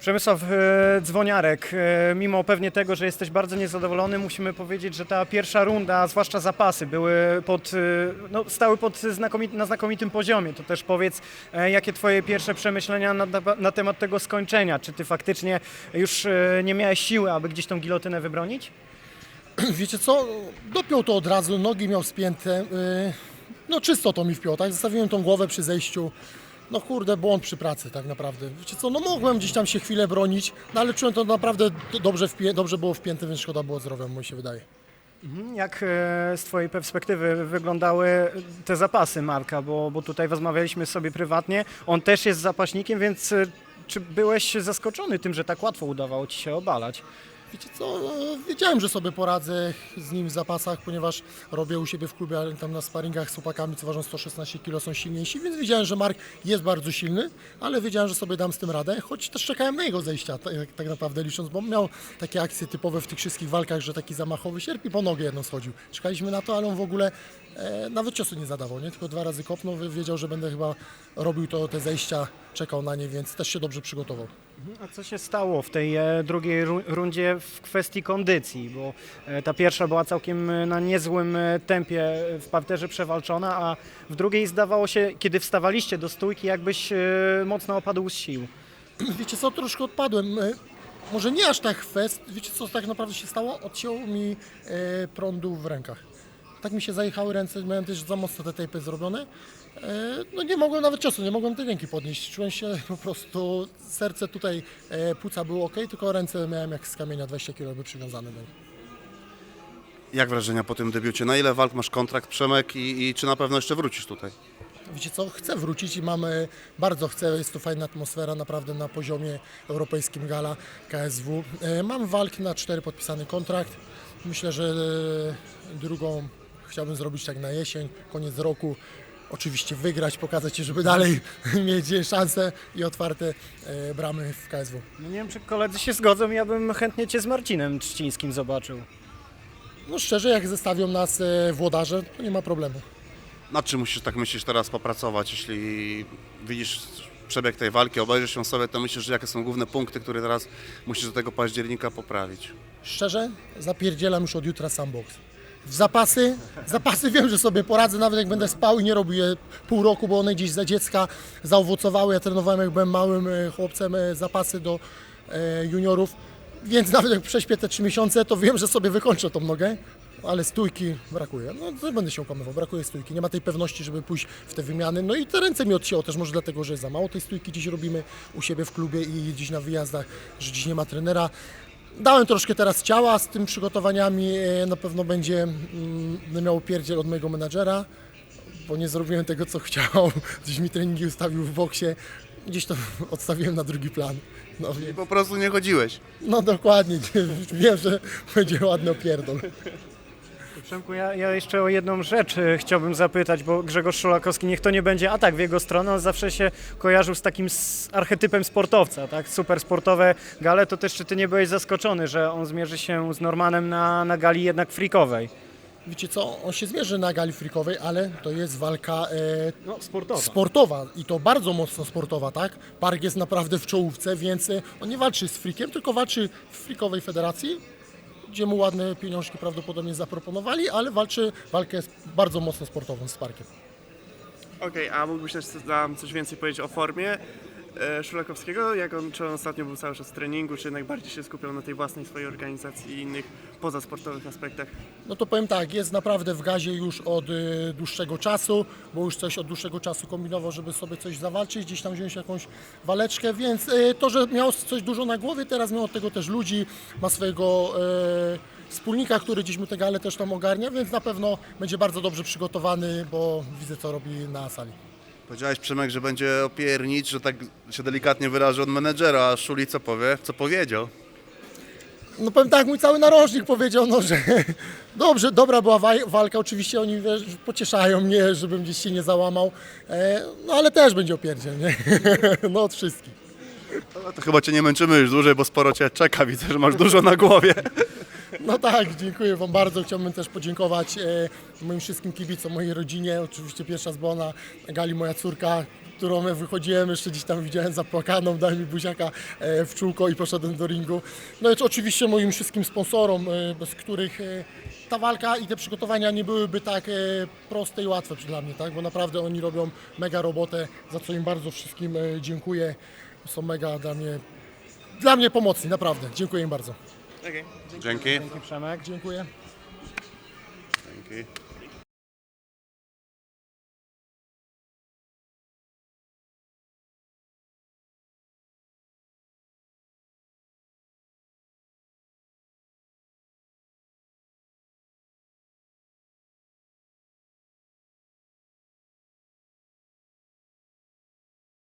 Przemysław e, Dzwoniarek, e, mimo pewnie tego, że jesteś bardzo niezadowolony, musimy powiedzieć, że ta pierwsza runda, zwłaszcza zapasy, były pod, e, no, stały pod znakomit, na znakomitym poziomie. To też powiedz, jakie twoje pierwsze przemyślenia na, na, temat tego skończenia? Czy ty faktycznie już nie miałeś siły, aby gdzieś tą gilotynę wybronić? Wiecie co, dopiął to od razu, nogi miał spięte, no czysto to mi wpiął, tak, zostawiłem tą głowę przy zejściu, no kurde, błąd przy pracy tak naprawdę. Wiecie co, no mogłem gdzieś tam się chwilę bronić, no ale czułem to naprawdę do- dobrze, dobrze było wpięte, więc szkoda było zdrowia, mi się wydaje. Mhm. Jak e, z Twojej perspektywy wyglądały te zapasy Marka? Bo, bo tutaj rozmawialiśmy sobie prywatnie. On też jest zapaśnikiem, więc e, czy byłeś zaskoczony tym, że tak łatwo udawało Ci się obalać? Wiecie co, e, wiedziałem, że sobie poradzę z nim w zapasach, ponieważ robię u siebie w klubie, ale tam na sparingach z chłopakami, co ważą 116 kg, są silniejsi, więc wiedziałem, że Mark jest bardzo silny, ale wiedziałem, że sobie dam z tym radę, choć też czekałem na jego zejścia, tak, tak naprawdę licząc, bo miał takie akcje typowe w tych wszystkich walkach, że taki zamachowy sierp i po nogę jedną schodził. Czekaliśmy na to, ale on w ogóle e, nawet ciosu nie zadawał, nie? tylko dwa razy kopnął, wiedział, że będę chyba robił to, te zejścia, czekał na nie, więc też się dobrze przygotował. A co się stało w tej e, drugiej ru- rundzie w kwestii kondycji? Bo e, ta pierwsza była całkiem e, na niezłym tempie w parterze przewalczona, a w drugiej zdawało się, kiedy wstawaliście do stójki, jakbyś mocno opadł z sił. Wiecie co, troszkę odpadłem. Może nie aż tak fest. Wiecie co tak naprawdę się stało? Odcięło mi prądu w rękach. Tak mi się zajechały ręce, miałem też za mocno te tejpy zrobione. E, no nie mogłem nawet ciosu, nie mogłem tej ręki podnieść. Czułem się po prostu, serce tutaj, e, płuca było ok, tylko ręce miałem jak z kamienia 20 kg przywiązane były. Jak wrażenia po tym debiucie? Na ile walk masz kontrakt, Przemek i, i czy na pewno jeszcze wrócisz tutaj? Wiecie co, chcę wrócić i mamy, bardzo chcę, jest tu fajna atmosfera naprawdę na poziomie europejskim gala KSW. E, Mam walki na cztery podpisany kontrakt. Myślę, że drugą chciałbym zrobić tak na jesień, koniec roku. Oczywiście wygrać, pokazać się, żeby dalej mieć szanse i otwarte e, bramy w KSW. No nie wiem, czy koledzy się zgodzą, ja bym chętnie Cię z Marcinem Trzcińskim zobaczył. No szczerze, jak zestawią nas e, włodarze, to nie ma problemu. Nad czym musisz tak myślisz teraz popracować, jeśli widzisz przebieg tej walki, obejrzysz ją sobie, to myślisz, że jakie są główne punkty, które teraz musisz do tego października poprawić? Szczerze, zapierdzielam już od jutra sam boks. Zapasy, zapasy wiem, że sobie poradzę, nawet jak będę spał i nie robię je pół roku, bo one gdzieś za dziecka zaowocowały. Ja trenowałem jak byłem małym e, chłopcem e, zapasy do e, juniorów, więc nawet jak prześpię te trzy miesiące, to wiem, że sobie wykończę tą nogę, ale stójki brakuje. No to będę się okłamywał, brakuje stójki. Nie ma tej pewności, żeby pójść w te wymiany. No i te ręce mi odcięło też może dlatego, że za mało tej stójki dziś robimy u siebie w klubie i gdzieś na wyjazdach, że dziś nie ma trenera. Dałem troszkę teraz ciała z tym przygotowaniami. e, Na pewno będzie mm, będę miał pierdziel od mojego menadżera, bo nie zrobiłem tego, co chciał. Gdzieś mi treningi ustawił w boksie. Gdzieś to odstawiłem na drugi plan. No, I po prostu nie chodziłeś. no dokładnie, wiem, że będzie ładny opierdol. Przemku, ja, ja jeszcze o jedną rzecz e, chciałbym zapytać, bo Grzegorz Szulakowski, niech to nie będzie atak w jego stronę, on zawsze się kojarzył z takim archetypem sportowca, tak? Super sportowe gale, to też czy ty nie byłeś zaskoczony, że on zmierzy się z Normanem na, na gali jednak freakowej? Wiecie co, on się zmierzy na gali frikowej, ale to jest walka e, No, sportowa. sportowa i to bardzo mocno sportowa, tak? Park jest naprawdę w czołówce, więc e, on nie walczy z frikiem, tylko walczy w frikowej federacji, gdzie mu ładne pieniążki prawdopodobnie zaproponowali, ale walczy walkę bardzo mocno sportową z Parkiem. Okej, a mógłbyś też nam coś więcej powiedzieć o formie Szulakowskiego? Jak on, czy on ostatnio był cały czas w treningu, czy jednak bardziej się skupiał na tej własnej swojej organizacji i innych pozasportowych aspektach? No to powiem tak, jest naprawdę w gazie już od y, dłuższego czasu, bo już coś od dłuższego czasu kombinował, żeby sobie coś zawalczyć, gdzieś tam wziąć jakąś waleczkę, więc y, to, że miał coś dużo na głowie, teraz miał od tego też ludzi, ma swojego wspólnika, który gdzieś mu te gale też tam ogarnia, więc na pewno będzie bardzo dobrze przygotowany, bo widzę co robi na sali. Powiedziałeś Przemek, że będzie opiernicz, że tak się delikatnie wyrażę od menedżera, a Szuli co powie? Co powiedział? No powiem tak, mój cały narożnik powiedział, no, że dobrze, dobra była waj- walka, oczywiście oni wiesz, pocieszają mnie, żebym gdzieś się nie załamał, e, no ale też będzie opierdziel, nie? No od wszystkich. No to chyba cię nie męczymy już dłużej, bo sporo cię czeka, widzę, że masz dużo na głowie. No tak, dziękuję Wam bardzo. Chciałbym też podziękować e, moim wszystkim kibicom, mojej rodzinie. Oczywiście pierwsza z Bona, Gali, moja córka. którą ja wychodziłem, jeszcze gdzieś tam widziałem zapłakaną, daj mi buziaka e, w czółko i poszedłem do ringu. No i oczywiście moim wszystkim sponsorom, e, bez których ta walka i te przygotowania nie byłyby tak proste i łatwe dla mnie, tak? bo naprawdę oni robią mega robotę, za co im bardzo wszystkim dziękuję. Są mega dla mnie, dla mnie pomocni, naprawdę. Dziękuję im bardzo. Dzięki. Dzięki Przemek. Dziękuję. Dzięki.